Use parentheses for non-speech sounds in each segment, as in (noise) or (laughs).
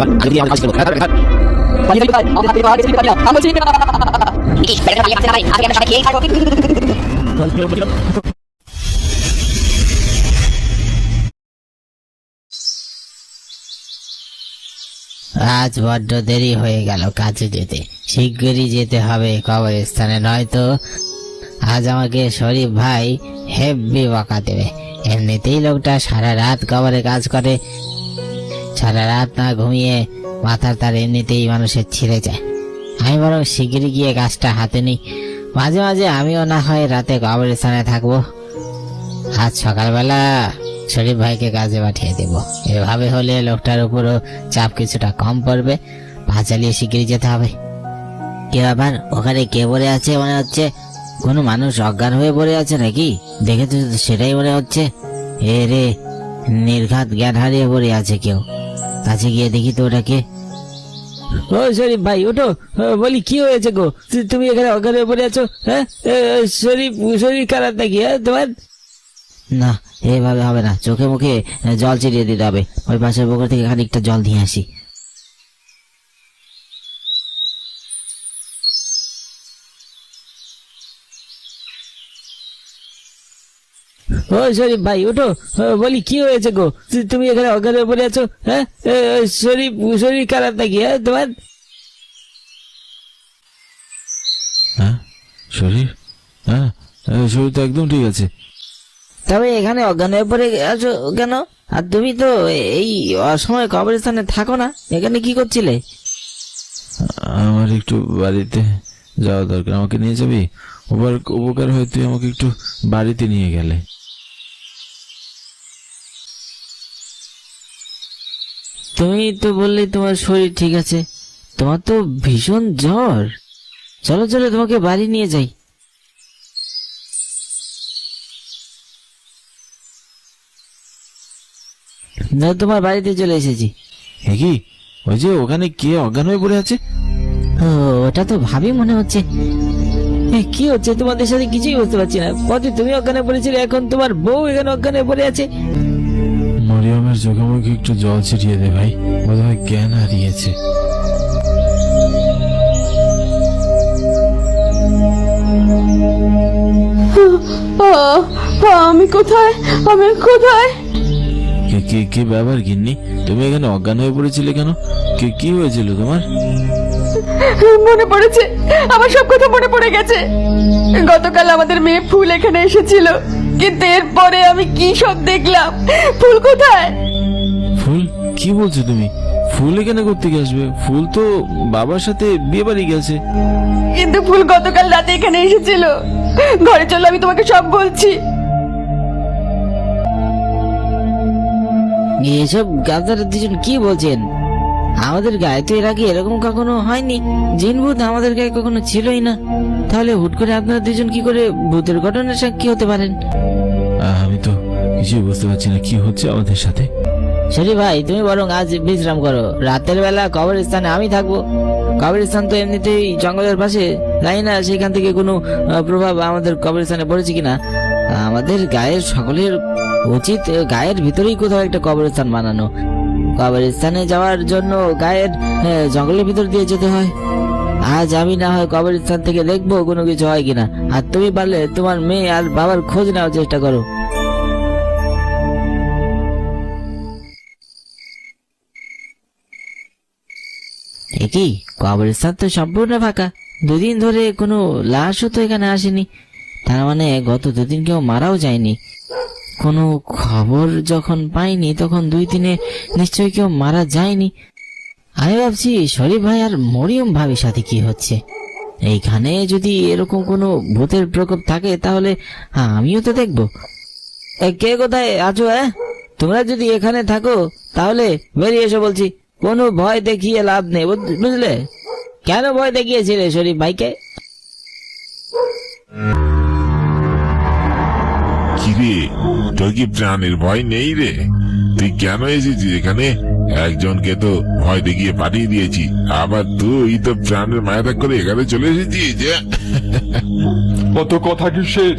আমরা আজ বড্ড দেরি হয়ে গেল কাজে যেতে। শিগগিরই যেতে হবে কবরস্থানে, নয়তো আজ আমাকে শরীফ ভাই হেব্বি বকা দেবে। এমনিতেই লোকটা সারা রাত কবরে কাজ করে সারা রাত না ঘুমিয়ে মাথার তার এমনিতেই মানুষের ছিঁড়ে যায়। আমি বরং শিগগিরই গিয়ে গাছটা হাতে নিই। মাঝে মাঝে আমিও না হয় রাতে কবরস্থানে থাকব। আজ সকালবেলা শরীফ ভাইকে কাজে পাঠিয়ে দেব। এভাবে হলে লোকটার উপরও চাপ কিছুটা কম পড়বে। পা চালিয়ে শিগগিরই যেতে হবে। কে আবার ওখানে কে পড়ে আছে মনে হচ্ছে? কোনো মানুষ অজ্ঞান হয়ে পড়ে আছে নাকি? দেখে তো সেটাই মনে হচ্ছে। এ রে, নির্ঘাত জ্ঞান হারিয়ে পড়ে আছে কেউ। কাছে গিয়ে দেখি তো ওটাকে। ও শরীফ ভাই ওঠো। বলি কি হয়েছে গো? তুমি এখানে অজ্ঞানের উপরে পড়ে আছো হ্যাঁ? শরীফ শরীর খারাপ নাকি হ্যাঁ তোমার? না এভাবে হবে না। চোখে মুখে জল ছিটিয়ে দিতে হবে। ওই পাশের পুকুর থেকে খানিকটা জল দিয়ে আসি। ও শরীফ ভাই ওঠো। বলি কি হয়েছে গো? তুমি এখানে অজ্ঞান হয়ে পড়ে আছো হ্যাঁ? শরীফ শরীর খারাপ নাকি হ্যাঁ তোমার? হ্যাঁ শরীর? হ্যাঁ শরীর তো একদম ঠিক আছে। তবে এখানে অজ্ঞান হয়ে পড়ে আছো কেন? আর তুমি তো এই অসময় কবরস্থানে থাকো না এখানে কি করছিলে? আমার একটু বাড়িতে যাওয়া দরকার। আমাকে নিয়ে যাবি? উপকার হয় তুই আমাকে একটু বাড়িতে নিয়ে গেলে। তুমি তো বললে তোমার শরীর ঠিক আছে। তোমার তো ভীষণ জ্বর। চলো চলো তোমাকে বাড়ি নিয়ে যাই। না তোমার বাড়িতে চলে এসেছি। এ কি? ওই যে ওখানে কে অজ্ঞান হয়ে পড়ে আছে? ও ওটা তো ভাবি মনে হচ্ছে। এ, কি হচ্ছে? তোমাদের সাথে কিছুই বুঝতে পারছি না। পথে তুমি অজ্ঞানে পড়েছিলে এখন তোমার বউ এখানে অজ্ঞানে পড়ে আছে। মরিয়মের চোখে মুখে একটু জল ছিটিয়ে দে ভাই। বোধহয় জ্ঞান হারিয়েছে। আমি কোথায়? আমি কোথায়? কে কে কে ব্যাপার গিন্নি? তুমি এখানে অজ্ঞান হয়ে পড়েছিলে কেন? কে কি হয়েছিল তোমার? মনে পড়েছে। আমার সব কথা মনে পড়ে গেছে। গতকাল আমাদের মেয়ে ফুল এখানে এসেছিল। কিন্তু এরপরে আমি কি সব দেখলাম? ফুল কোথায়? ফুল? কি বলছো তুমি? ফুল এখানে করতে আসবে? ফুল তো বাবার সাথে বিয়ে বাড়ি গেছে। কিন্তু ফুল গতকাল রাতে এখানে এসেছিল। ঘরে চলো আমি তোমাকে সব বলছি। এসব গাধারা দুজন কি বলছেন? আমাদের গায়ে তো এর আগে এরকম কখনো হয়নি। জিন ভূত আমাদের গায়ে কখনো ছিলই না। তাহলে হুট করে আপনারা দুজন কি করে ভূতের ঘটনার সাক্ষী হতে পারেন? কিছুই বুঝতে পারছি না কি হচ্ছে আমাদের সাথে। শরী ভাই, তুমি বরং আজ বিশ্রাম করো। রাতের বেলা কবরস্থানে আমি থাকব। কবরস্থান তো এমনিতেই জঙ্গলের পাশে। জানি না সেখান থেকে কোনো প্রভাব আমাদের কবরস্থানে পড়েছে কিনা। আমাদের গায়ের সকলের উচিত গায়ের ভিতরেই কোথাও একটা কবরস্থান বানানো। কবরস্থানে যাওয়ার জন্য গায়ের জঙ্গলের ভিতর দিয়ে যেতে হয়। আজ আমি না হয় কবরস্থান থেকে দেখব কোনো কিছু হয় কিনা। আর তুমি পারলে তোমার মেয়ে আর বাবার খোঁজ নেওয়ার চেষ্টা করো। কি? কবরস্থান তো সম্পূর্ণ ফাঁকা। দুদিন ধরে কোনো লাশও তো এখানে আসেনি। তার মানে গত দুদিন কেউ মারাও যায়নি। কোনো খবর যখন পাইনি, তখন দুই দিনে নিশ্চয়ই কেউ মারা যায়নি। আমি ভাবছি, শরীফ ভাই আর মরিয়ম ভাবির সাথে কি হচ্ছে? এইখানে যদি এরকম কোনো ভূতের প্রকোপ থাকে, তাহলে আমিও তো দেখব। কে কোথায়? আছো হ্যাঁ? তোমরা যদি এখানে থাকো, তাহলে বেরিয়ে এসো বলছি। কোনো ভয় দেখিয়ে লাভ নেই বুঝলে? কেন ভয় দেখিয়েছিলে শরীফ ভাইকে? কিরে তোর কি প্রাণের ভয় নেই রে? তুই কেন এসেছিস এখানে? একজনকে তো ভয় দেখিয়ে পাঠিয়ে দিয়েছি। আবার তুই তো প্রাণের মায়া ত্যাগ করে এখানে চলে এসেছিস যে। অত কথা কিসের?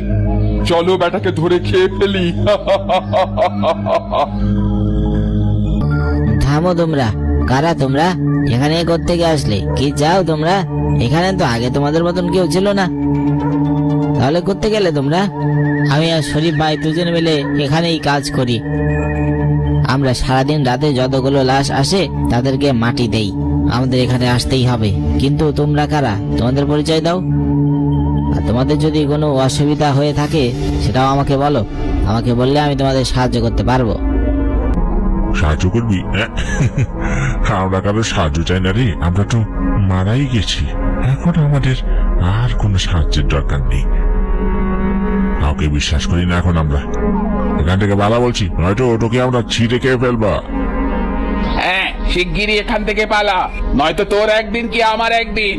চলো বেটাকে ধরে খেয়ে ফেলি। (laughs) থামো তোমরা। কারা তোমরা? এখানে গিয়ে আসলে? কি চাও তোমরা? এখানে তো আগে তোমাদের মতন কেউ ছিল না। তাহলে করতে গেলে তোমরা? আমি আর শরীফ ভাই দুজন মিলে এখানেই কাজ করি। আমরা সারাদিন রাতে যতগুলো লাশ আসে, তাদেরকে মাটি দেই। আমাদের এখানে আসতেই হবে। কিন্তু তোমরা কারা? তোমাদের পরিচয় দাও। আর তোমাদের যদি কোনো অসুবিধা হয়ে থাকে, সেটাও আমাকে বলো। আমাকে বললে আমি তোমাদের সাহায্য করতে পারব। সাহায্য করবি? হ্যাঁ? আমরা কারও সাহায্য চাই না রে আমরা তো মারাই গেছি। এখন আমাদের আর কোনো সাহায্যের দরকার নেই। কাউকে বিশ্বাস করি না এখন আমরা। এখান থেকে বালা বলছি নয়তো ওটাকে আমরা ছিঁড়ে খেয়ে ফেলবা। হ্যাঁ শিগগিরই এখান থেকে পালা নয়তো তোর একদিন কি আমার একদিন।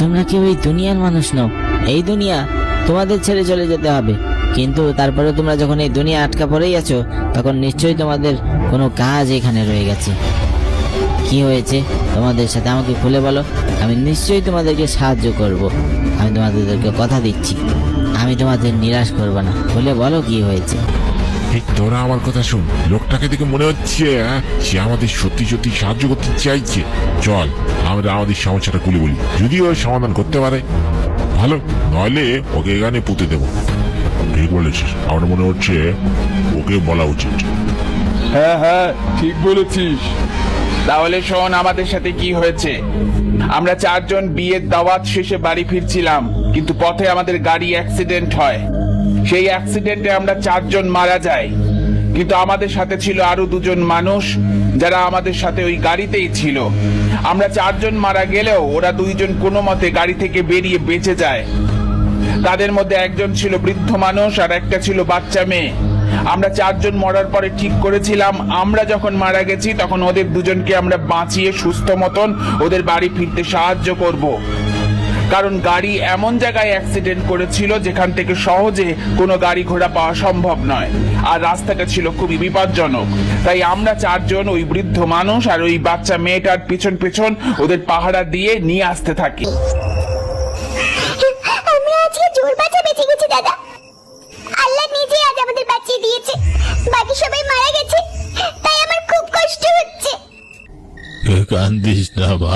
তোমরা কেউ এই দুনিয়ার মানুষ নও এই দুনিয়া তোমাদের ছেড়ে চলে যেতে হবে। কিন্তু তারপরে তোমরা যখন এই দুনিয়া আটকা পড়েই আছো তখন নিশ্চয়ই তোমাদের কোনো কাজ এখানে রয়ে গেছে। কি হয়েছে? তোমাদের সাথে আমাকে খুলে বলো। আমি নিশ্চয়ই তোমাদেরকে সাহায্য করব। আমি তোমাদেরকে কথা দিচ্ছি। আমি তোমাদের নিরাশ করব না। খুলে বলো কি হয়েছে? এই তোরা আমার কথা শুন। লোকটাকে দেখে মনে হচ্ছে হ্যাঁ, সে আমাদের সত্যি সত্যি সাহায্য করতে চাইছে। চল আমরা আমাদের সমস্যাটা খুলে বলি। যদি ও সমাধান করতে পারে। ভালো নইলে ওকে এখানে পুঁতে দেবো। ঠিক বলেছিস। আমার মনে হচ্ছে ওকে বলা উচিত। হ্যাঁ হ্যাঁ ঠিক বলেছিস। তাহলে শোন আমাদের সাথে কি হয়েছে। আমরা চারজন বিয়ের দাওয়াত শেষে বাড়ি ফিরছিলাম, কিন্তু পথে আমাদের গাড়ি অ্যাক্সিডেন্ট হয়। সেই অ্যাক্সিডেন্টে আমরা চারজন মারা যাই। কিন্তু আমাদের সাথে ছিল আরও দুজন মানুষ, যারা আমাদের সাথে ওই গাড়িতেই ছিল। আমরা চারজন মারা গেলেও ওরা দুইজন কোনো মতে গাড়ি থেকে বেরিয়ে বেঁচে যায়। তাদের মধ্যে একজন ছিল বৃদ্ধ মানুষ আর একটা ছিল বাচ্চা মেয়ে। আমরা চারজন মরার পরে ঠিক করেছিলাম, আমরা যখন মারা গেছি তখন ওদের দুজনকে আমরা বাঁচিয়ে সুস্থ মতন ওদের বাড়ি ফিরতে সাহায্য করব। কারণ গাড়ি এমন জায়গায় অ্যাক্সিডেন্ট করেছিল যেখান থেকে সহজে কোনো গাড়ি ঘোড়া পাওয়া সম্ভব নয়। আর রাস্তাটা ছিল খুবই বিপজ্জনক। তাই আমরা চারজন ওই বৃদ্ধ মানুষ আর ওই বাচ্চা মেয়েটার পিছন পিছন ওদের পাহারা দিয়ে নিয়ে আসতে থাকি। দিয়েছে। বাকি সবাই মারা গেছে। তাই আমার খুব কষ্ট হচ্ছে। কান্দিস না বা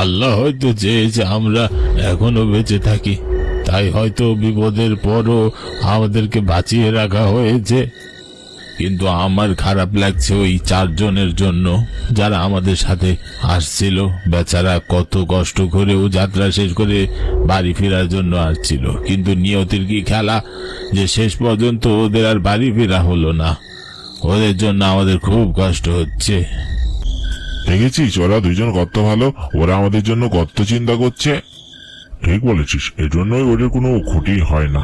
আল্লাহ হয়তো চেয়েছে আমরা এখনও বেঁচে থাকি। তাই হয়তো বিপদের পরও আমাদেরকে বাঁচিয়ে রাখা হয়েছে। কিন্তু আমার খারাপ লাগছে ওই চারজনের জন্য। যারা আমাদের সাথে আসছিল, বেচারা কত কষ্ট করেও যাত্রা শেষ করে বাড়ি ফেরার জন্য আসছিল। কিন্তু নিয়তির কি খেলা যে শেষ পর্যন্ত ওদের আর বাড়ি ফেরা হলো না। ওদের জন্য আমাদের খুব কষ্ট হচ্ছে। দেখেছিস, ওরা দুইজন কত ভালো, ওরা আমাদের জন্য কত চিন্তা করছে। ঠিক বলেছিস, এজন্যই ওদের কোনো ক্ষতি হয় না।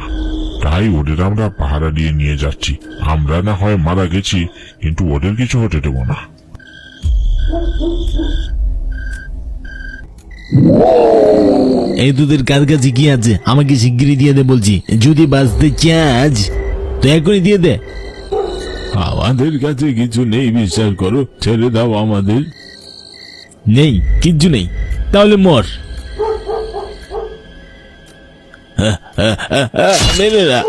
তাই ওদের আমরা পাহারা দিয়ে নিয়ে যাচ্ছি। আমরা না হয় মারা গেছি কিন্তু ওদের কিছু হতে দেবো না। এই তোদের কার কাছে কি আছে? আমাকে শিগগিরই দিয়ে দে বলছি। যদি বাঁচতে চাস তো এখনই দিয়ে দে। আমাদের কাছে কিছু নেই বিশ্বাস করো। ছেড়ে দাও আমাদের। নেই কিচ্ছু নেই। তাহলে মর। মেরে না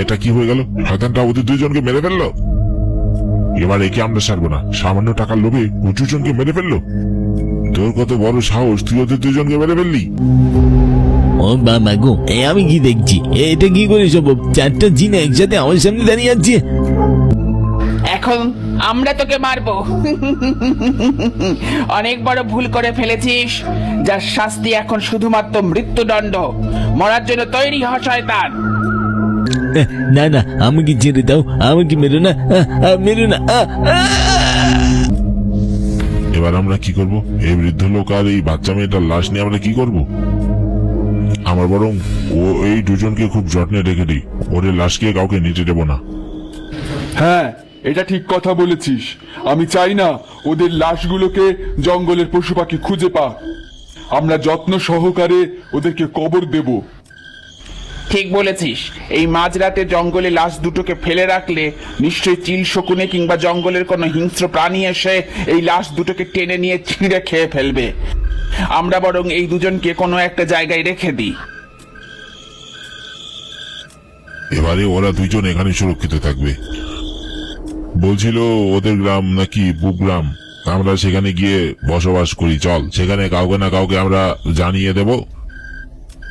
এটা কি হয়ে গেল? শয়তানটা ওদের দুইজনকে মেরে ফেলল? এবার একে আমরা ছাড়বো না। সামান্য টাকার লোভে ও দুজনকে মেরে ফেলল? তোর কত বড় সাহস? তুই ওদের দুজনকে মেরে ফেললি? ও বাবা গো, এ আমি কি দেখছি? এটা কি করে সম্ভব? চারটা জিন একসাথে আমার সামনে দাঁড়িয়ে আছে। এখন আমরা তোকে মারবো। (laughs) অনেক বড় ভুল করে ফেলেছিস যার শাস্তি এখন শুধুমাত্র মৃত্যুদণ্ড। মরার জন্য তৈরি হ শয়তান। না না আমাকে ছেড়ে দাও আমাকে মেরো না মেরো না। এবার আমরা কি করব? এই বৃদ্ধ লোক আর এই বাচ্চা মেয়েটার লাশ নিয়ে আমরা কি করব? আমার বরং ও এই দুজনকে খুব যত্নে রেখে দিই। ওদের লাশকে কাউকে নিতে দেবো না। হ্যাঁ এটা ঠিক কথা বলেছিস। আমি চাই না ওদের লাশগুলোকে জঙ্গলের পশু পাখি খুঁজে পাক। আমরা যত্ন সহকারে ওদেরকে কবর দেব। ঠিক বলেছিস। এই মাঝরাতে জঙ্গলে লাশ দুটোকে ফেলে রাখলে নিশ্চয়ই চিল শকুনে কিংবা জঙ্গলের কোনো হিংস্র প্রাণী এসে এই লাশ দুটোকে টেনে নিয়ে ছিঁড়ে খেয়ে ফেলবে। আমরা বরং এই দুজনকে কোনো একটা জায়গায় রেখে দিই। এবারে ওরা দুইজন এখানে সুরক্ষিত থাকবে। বলছিল ওদের গ্রাম নাকি বুগ্রাম আমরা সেখানে গিয়ে বসবাস করি। চল সেখানে কাউকে না কাউকে আমরা জানিয়ে দেব।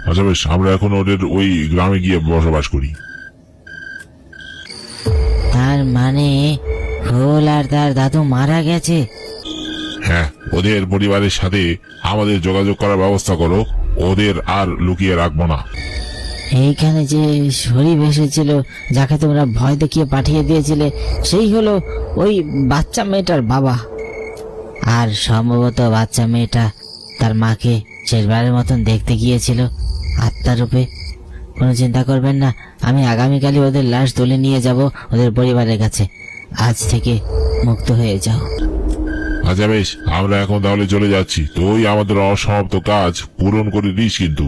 আচ্ছা বেশ আমরা এখন ওদের ওই গ্রামে গিয়ে বসবাস করি। তার মানে ফুল আর তার দাদু মারা গেছে? হ্যাঁ ওদের পরিবারের সাথে আমাদের যোগাযোগ করার ব্যবস্থা করো। ওদের আর লুকিয়ে রাখব না। এইখানে যে শরীফ এসেছিল, যাকে তোমরা ভয় দেখিয়ে পাঠিয়ে দিয়েছিলে, সেই হলো ওই বাচ্চা মেয়েটার বাবা। আর সম্ভবত বাচ্চা মেয়েটা তার মাকে শেষবারের মতন দেখতে গিয়েছিল আত্মারূপে কোনো চিন্তা করবেন না, আমি আগামীকালই ওদের লাশ তুলে নিয়ে যাব ওদের পরিবারের কাছে। আজ থেকে মুক্ত হয়ে যাও। আচ্ছা বেশ, আমরা এখন তাহলে চলে যাচ্ছি। তুই আমাদের অসমাপ্ত কাজ পূরণ করে দিস কিন্তু।